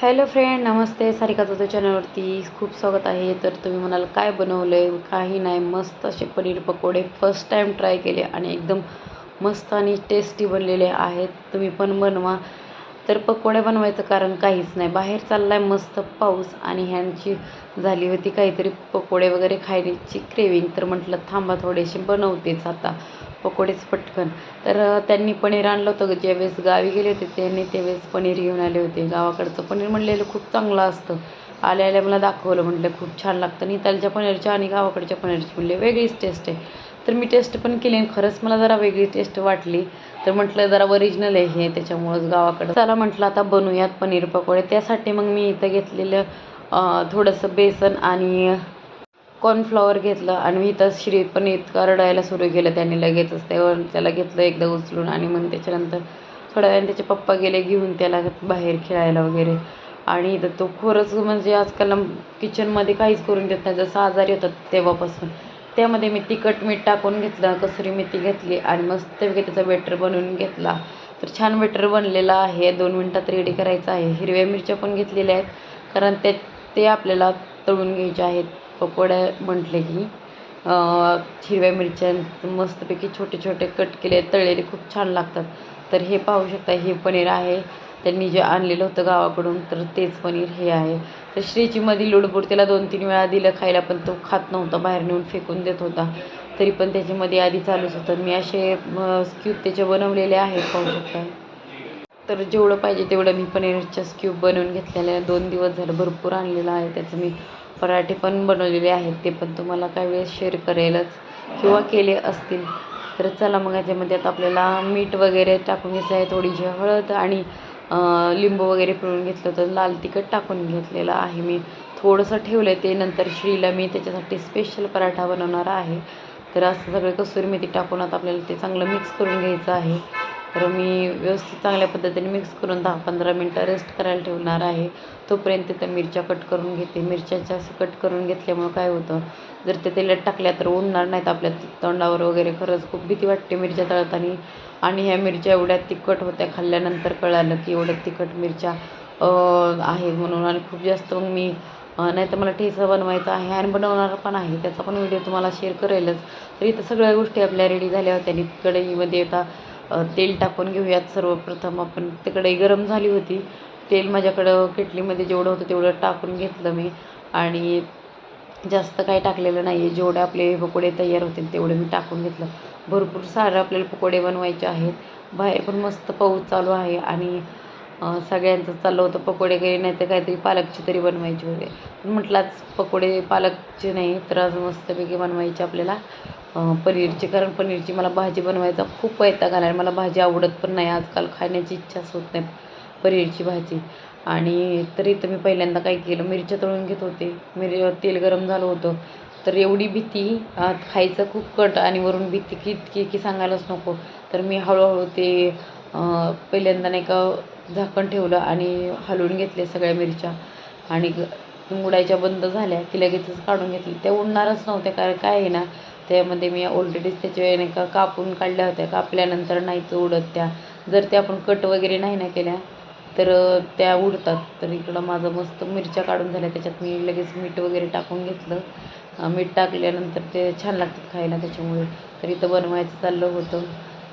Hello friend नमस्ते. सारिका तुझ्या चॅनलवरती खूप स्वागत आहे. तर तुम्ही म्हणाल काय बनवलं आहे काही नाही. मस्त असे पनीर पकोडे फर्स्ट टाईम ट्राय केले आणि एकदम मस्त आणि टेस्टी बनलेले आहेत. तुम्ही पण बनवा. तर पकोडे बनवायचं कारण काहीच नाही. बाहेर चालला आहे मस्त पाऊस आणि ह्यांची झाली होती काहीतरी पकोडे वगैरे खायची क्रेविंग तर म्हटलं थांबा थोडेसे बनवतेच आता. पकोडेच पटकन. तर त्यांनी पनीर आणलं होतं. ज्यावेळेस गावी गेले होते त्यांनी त्यावेळेस पनीर घेऊन आले होते. गावाकडचं पनीर म्हणलेलं खूप चांगलं असतं. आल्या आल्या मला दाखवलं म्हटलं खूप छान लागतं. नितालच्या पनीरच्या आणि गावाकडच्या पनीरची म्हणले वेगळीच टेस्ट आहे. तर मी टेस्ट पण केली आणि खरंच मला जरा वेगळी टेस्ट वाटली. तर म्हटलं जरा ओरिजिनल आहे हे त्याच्यामुळंच गावाकडं. त्याला म्हटलं आता बनवूयात पनीर पकोडे. त्यासाठी मग मी इथं घेतलेलं थोडंसं बेसन आणि कॉर्नफ्लॉवर घेतलं आणि इथं श्री पण इतका रडायला सुरू केलं त्यांनी लगेचच. तेव्हा त्याला घेतलं एकदा उचलून आणि मग त्याच्यानंतर थोड्या वेळाने त्याचे पप्पा गेले घेऊन त्याला बाहेर खेळायला वगैरे. आणि इथं तो खरंच म्हणजे आजकाल किचनमध्ये काहीच करून देत नाही. जसं आजारी होतात तेव्हापासून. त्यामध्ये मी तिखट मीठ टाकून घेतलं कसुरी मेथी घेतली आणि मस्तपैकी त्याचा बेटर बनवून घेतला. तर छान बेटर बनलेला आहे. दोन मिनटात रेडी करायचं आहे. हिरव्या मिरच्या पण घेतलेल्या आहेत. कारण ते ते आपल्याला तळून घ्यायचे आहेत. पकोड्या म्हटले की हिरव्या मिरच्या मस्तपैकी छोटे छोटे कट केले तळलेले खूप छान लागतात. तर हे पाहू शकता हे पनीर आहे. त्यांनी जे आणलेलं होतं गावाकडून तर तेच पनीर हे आहे. तर श्रीची मधी लुडबुड त्याला दोन तीन वेळा दिलं खायला पण तो खात नव्हता. बाहेर नेऊन फेकून देत होता. तरी पण त्याच्यामध्ये आधी चालूच होतं. मी असे स्क्यूब त्याचे बनवलेले आहेत पाहू शकता. तर जेवढं पाहिजे तेवढं मी पनीरच्या स्क्यूब बनवून घेतलेले दोन दिवस झालं भरपूर आणलेलं आहे. त्याचं मी पराठे पण बनवलेले आहेत ते पण तुम्हाला काही वेळेस शेअर करेलच. किंवा केले असतील तर चला मग याच्यामध्ये आता आपल्याला मीठ वगैरे टाकून घ्यायचं आहे थोडीशी हळद आणि लिंबू वगैरे पिळून घेतलं तर लाल तिखट टाकून घेतलेलं आहे मी. थोडंसं ठेवलं आहे ते नंतर श्रीला मी त्याच्यासाठी स्पेशल पराठा बनवणार आहे. तर असं सगळं कसुरी मेथी टाकून आता आपल्याला ते चांगलं मिक्स करून घ्यायचं आहे. तर मी व्यवस्थित चांगल्या पद्धतीने मिक्स करून दहा पंधरा मिनटं रेस्ट करायला ठेवणार आहे. तोपर्यंत त्या मिरच्या कट करून घेते. मिरच्याच्या असं कट करून घेतल्यामुळं काय होतं? जर ते तेलात टाकल्या तर उडणार नाहीत आपल्या तोंडावर वगैरे. खरंच खूप भीती वाटते मिरच्या तळताना. आणि ह्या मिरच्या एवढ्या तिखट होत्या खाल्ल्यानंतर कळालं की एवढ्या तिखट मिरच्या आहे म्हणून. आणि खूप जास्त मग मी नाही तर मला ठेचा बनवायचा आहे आणि बनवणार पण आहे. त्याचा पण व्हिडिओ तुम्हाला शेअर करेलच. तर इथं सगळ्या गोष्टी आपल्या रेडी झाल्या होत्या. आणि कढईमध्ये आता तेल टाकून घेऊयात सर्वप्रथम. आपण तिकडे गरम झाली होती. तेल माझ्याकडं किटलीमध्ये जेवढं होतं तेवढं टाकून घेतलं मी. आणि जास्त काही टाकलेलं नाही आहे जेवढे आपले पकोडे तयार होते तेवढे मी टाकून घेतलं. भरपूर सारं आपल्याला पकोडे बनवायचे आहेत. बाहेर पण मस्त पाऊस चालू आहे आणि सगळ्यांचं चाललं होतं पकोडे काही नाही तर काहीतरी पालकची तरी बनवायची वगैरे. पण म्हटलाच पकोडे पालकचे नाही तर आज मस्तपैकी बनवायचे आपल्याला. पनीरची कारण पनीरची मला भाजी बनवायचा खूप वैताग आला मला भाजी आवडत पण नाही. आजकाल खाण्याची इच्छाच होत नाही पनीरची भाजी. आणि तरी तर मी पहिल्यांदा काय केलं मिरच्या तळून घेत होते. मिर तेल गरम झालं होतं. तर एवढी भीती खायचं खूप कट आणि वरून भीती की इतकी की सांगायलाच नको. तर मी हळूहळू ते पहिल्यांदा नाही का झाकण ठेवलं आणि हलवून घेतले सगळ्या मिरच्या. आणि उडायच्या बंद झाल्या की लगेचच काढून घेतली. त्या उडणारच नव्हत्या कारण काय आहे ना त्यामध्ये मी ऑलरेडीच त्याच्या नाही का कापून काढल्या होत्या. कापल्यानंतर नाहीच उडत त्या. जर त्या आपण कट वगैरे नाही ना केल्या तर त्या उडतात. तर इकडं माझं मस्त मिरच्या काढून झाल्या. त्याच्यात मी लगेच मीठ वगैरे टाकून घेतलं. मीठ टाकल्यानंतर ते छान लागतात खायला त्याच्यामुळे. तर इथं बनवायचं चाललं होतं.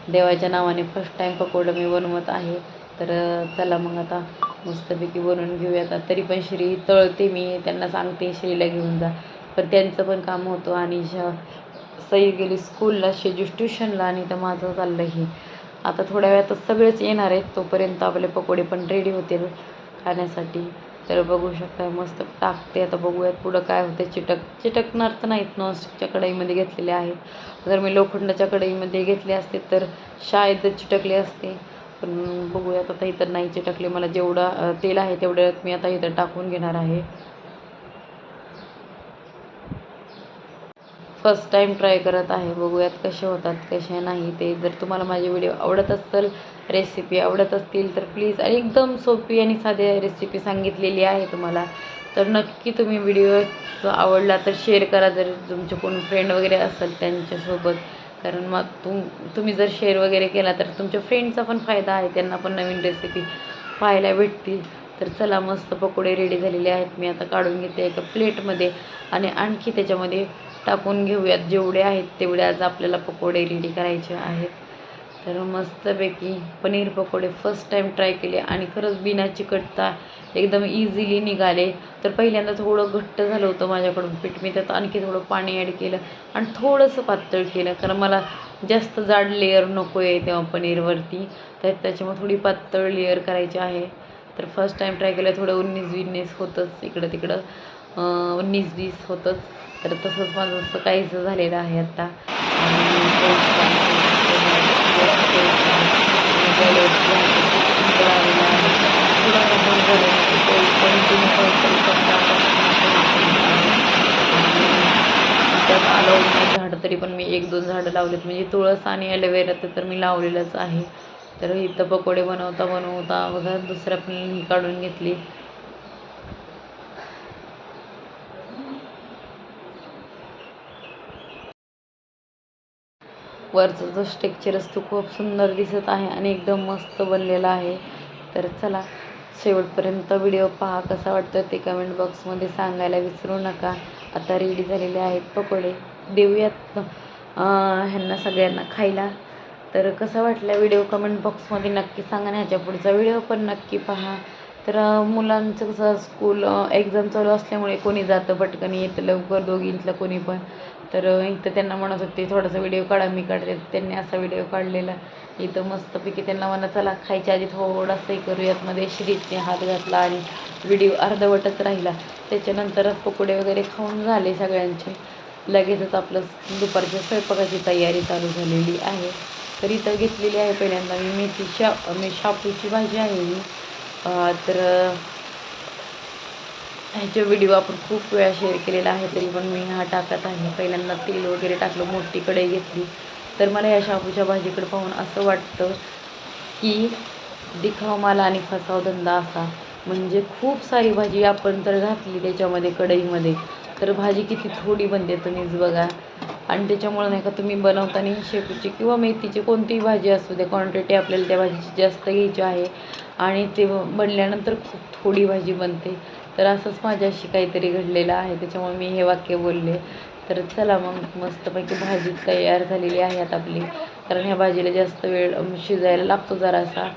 देवाच्या नावाने फर्स्ट टाईम पकोडं मी बनवत आहे. तर चला मग आता मस्तपैकी बनवून घेऊया आता तरी पण श्री तळते मी त्यांना सांगते श्रीला घेऊन जा. पण त्यांचं पण काम होतं आणि सई गेली स्कूलला शेजूस ट्युशनला आणि तर माझं चाललं हे. आता थोड्या वेळातच सगळेच येणार आहेत तोपर्यंत आपले पकोडे पण रेडी होतील खाण्यासाठी. तर बघू शकता मस्त टाकते. आता बघूयात पुढं काय होतं चिटक चिटकणार तर नाहीत नॉनस्टिकच्या कढईमध्ये घेतलेले आहेत. जर मी लोखंडाच्या कढईमध्ये घेतले असते तर शाळेतच चिटकले असते. पण बघूयात आता इथं नाहीचे टाकले. मला जेवढं तेल आहे तेवढ्यात मी आता इथं टाकून घेणार आहे. फर्स्ट टाईम ट्राय करत आहे. बघूयात कसे होतात कसे नाही ते. जर तुम्हाला माझे व्हिडिओ आवडत असेल रेसिपी आवडत असतील तर प्लीज आणि एकदम सोपी आणि साधी रेसिपी सांगितलेली आहे तुम्हाला. तर नक्की तुम्ही व्हिडिओ आवडला तर शेअर करा. जर तुमचे कोण फ्रेंड वगैरे असेल त्यांच्यासोबत. कारण मग तुम तुम्ही जर शेअर वगैरे केला तर तुमच्या फ्रेंडचा पण फायदा आहे. त्यांना पण नवीन रेसिपी पाहायला भेटतील. तर चला मस्त पकोडे रेडी झालेले आहेत. मी आता काढून घेते एका प्लेटमध्ये आणि आणखी त्याच्यामध्ये टाकून घेऊयात. जेवढे आहेत तेवढे आज आपल्याला पकोडे रेडी करायचे आहेत. तर मस्तपैकी पनीर पकोडे फर्स्ट टाईम ट्राय केले आणि खरंच बिना चिकटता एकदम इझिली निघाले. तर पहिल्यांदा थोडं घट्ट झालं होतं माझ्याकडून पीठ. मी त्यात आणखी थोडं पाणी ॲड केलं आणि थोडंसं पातळ केलं. कारण मला जास्त जाड लेअर नको आहे तेव्हा पनीरवरती. तर त्याच्यामुळे थोडी पातळ लेअर करायची आहे. तर फर्स्ट टाईम ट्राय केलं थोडं उन्नीस विन्नीस होतंच इकडं तिकडं. उन्नीस वीस होतंच. तर तसंच माझं असं काहीच झालेलं आहे आत्ता झाडं तरी पण मी एक दोन झाडं लावलेत. म्हणजे तुळस आणि ॲलोवेराचं तर मी लावलेलंच आहे. तर इथं पकोडे बनवता बनवता बघा दुसऱ्या पण काढून घेतली. वरचा जो स्ट्रक्चर असतो खूप सुंदर दिसत आहे आणि एकदम मस्त बनलेला आहे. तर चला शेवटपर्यंत व्हिडिओ पहा कसा वाटतो ते कमेंट बॉक्समध्ये सांगायला विसरू नका. आता रेडी झालेले आहेत पकोडे. देऊयात. ह्यांना सगळ्यांना खायला. तर कसं वाटलं व्हिडिओ कमेंट बॉक्समध्ये नक्की सांगा आणि ह्याच्या पुढचा व्हिडिओ पण नक्की पहा. तर मुलांचं कसं स्कूल एक्झाम चालू असल्यामुळे कोणी जातं पटकन येतं लवकर दोघींतलं कोणी पण. तर इथं त्यांना म्हणत होते थोडासा व्हिडिओ काढा मी काढते. त्यांनी असा व्हिडिओ काढलेला. इथं मस्तपैकी त्यांना म्हणा चला खायच्या आधी थोडासाही करूयात. मध्ये श्रीतने हात घातला आणि व्हिडिओ अर्धवटच राहिला. त्याच्यानंतर पकोडे वगैरे खाऊन झाले सगळ्यांचे. लगेचच आपलं दुपारच्या स्वयंपाकाची तयारी चालू झालेली आहे. तर इथं घेतलेली आहे पहिल्यांदा मी मेथी शा मी शापूची भाजी आहे. ही तर ह्याचे व्हिडिओ आपण खूप वेळा शेअर केलेला आहे तरी पण मी हा टाकत आहे. पहिल्यांदा तेल वगैरे टाकलं मोठी कढई घेतली. तर मला या शापूच्या भाजीकडे पाहून असं वाटतं की दिखाव माला आणि फसाव धंदा असा. म्हणजे खूप सारी भाजी आपण तर घातली त्याच्यामध्ये कढईमध्ये. तर भाजी किती थोडी बनते तुम्हीच बघा. आणि त्याच्यामुळं नाही का तुम्ही बनवताना शेपूची किंवा मेथीची कोणतीही भाजी असू दे क्वांटिटी आपल्याला त्या भाजीची जास्त घ्यायची आहे. आणि ते बनल्यानंतर खूप थोडी भाजी बनते. तर असंच माझ्याशी काहीतरी घडलेलं आहे त्याच्यामुळे मी हे वाक्य बोलले. तर चला मग मस्तपैकी भाजी तयार झालेली आहे आता आपली. कारण ह्या भाजीला जास्त वेळ शिजायला लागतो जरासा.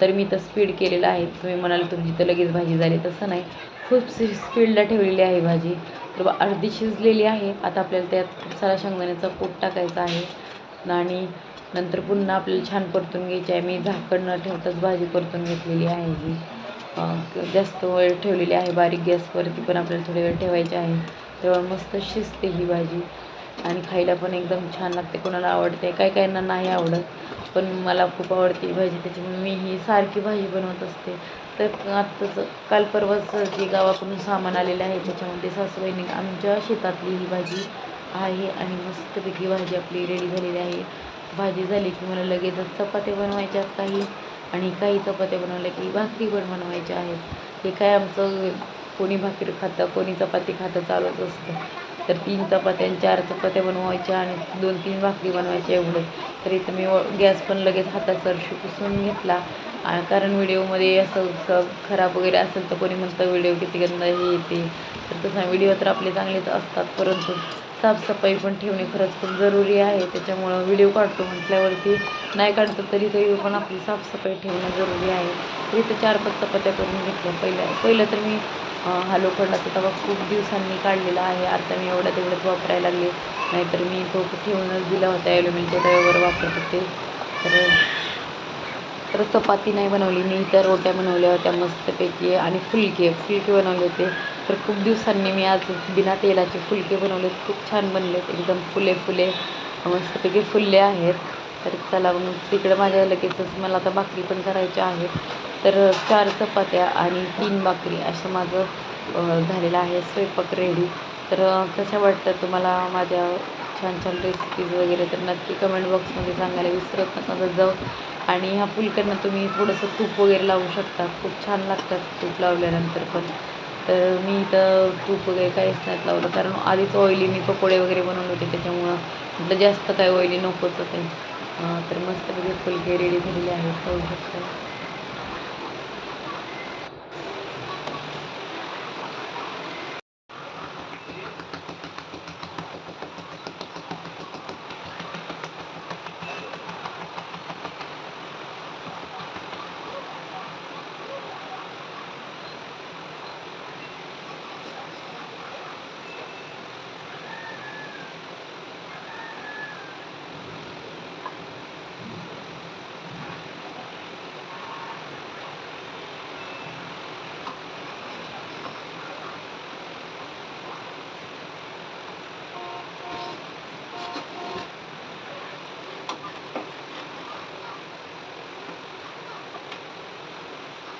तर मी तर स्पीड केलेलं आहे. तुम्ही म्हणाल तुमची तर लगेच भाजी झाली तसं नाही. खूप स्पीडला ठेवलेली आहे भाजी. तर अर्धी शिजलेली आहे. आता आपल्याला त्यात खूप सारा शेंगदाण्याचा पोट टाकायचा आहे. आणि नंतर पुन्हा आपल्याला छान परतून घ्यायची आहे. मी झाकण न ठेवताच भाजी परतून घेतलेली आहे जी जास्त वेळ ठेवलेली आहे बारीक गॅसवरती पण आपल्याला थोडे वेळ ठेवायची आहे. तेव्हा मस्त शिजते ही भाजी. आणि खायला पण एकदम छान लागते कोणाला आवडते काय काहींना नाही आवडत पण मला खूप आवडते ही भाजी त्याच्यामुळे मी ही सारखी भाजी बनवत असते. तर आत्ताच काल परवाच जे गावाकडून सामान आलेलं आहे त्याच्यामध्ये सासूबाईने आमच्या शेतातली ही भाजी आहे आणि मस्तपैकी भाजी आपली रेडी झालेली आहे. भाजी झाली की मला लगेचच चपात्या बनवायच्या काही आणि काही चपात्या बनवल्या की भाकरी पण बनवायच्या आहेत. हे काय आमचं कोणी भाकरी खातं कोणी चपाती खातं चालूच असतं. तर तीन चपात्या आणि चार चपात्या बनवायच्या आणि दोन तीन भाकरी बनवायच्या एवढं. तर इथं मी गॅस पण लगेच हातात सरशी पुसून घेतला. कारण व्हिडिओमध्ये असं खराब वगैरे असेल तर कोणी म्हणतं व्हिडिओ किती गंदा हे येते. तर तसं व्हिडिओ तर आपले चांगलेच असतात परंतु साफसफाई पण ठेवणे खरंच खूप जरुरी आहे. त्याच्यामुळं व्हिडिओ काढतो म्हटल्यावरती नाही काढतो तरी तरी पण आपली साफसफाई ठेवणं जरुरी आहे. तर इथं चार पाच चपात्या करून घेतल्या. पहिल्या पहिलं तर मी हा लोखंडाचा तवा खूप दिवसांनी काढलेला आहे. आता मी एवढ्या तेवढ्यात वापरायला लागले. नाहीतर मी तो ठेवूनच दिला होता ॲल्युमिनियमच्या तव्यावर वापरत होते. तर तर चपाती नाही बनवली मी इतर रोट्या बनवल्या होत्या मस्तपैकी आणि फुलके फुलके बनवले होते. तर खूप दिवसांनी मी आज बिना तेलाचे फुलके बनवले. खूप छान बनलेत. एकदम फुले फुले मस्तपैकी फुलले आहेत. तर चला मग तिकडं माझ्या लगेचच मला आता भाकरी पण करायच्या आहेत. तर चार चपात्या आणि तीन भाकरी असं माझं झालेलं आहे स्वयंपाक रेडी तर कशा वाटतं तुम्हाला माझ्या छान छान रेसिपीज वगैरे? तर नक्की कमेंट बॉक्समध्ये सांगायला विसरत नका जाऊ. आणि ह्या फुलक्यांना तुम्ही थोडंसं तूप वगैरे लावू शकता. खूप छान लागतात तूप लावल्यानंतर पण. तर मी इथं तूप वगैरे काहीच नाहीत लावलं. कारण आधीच ऑइली मी पकोडे वगैरे बनवले होते त्याच्यामुळं म्हटलं जास्त काय ऑइली नकोच होते. तर मस्तपैकी फुलके रेडी झालेले आहेत पाहू शकता.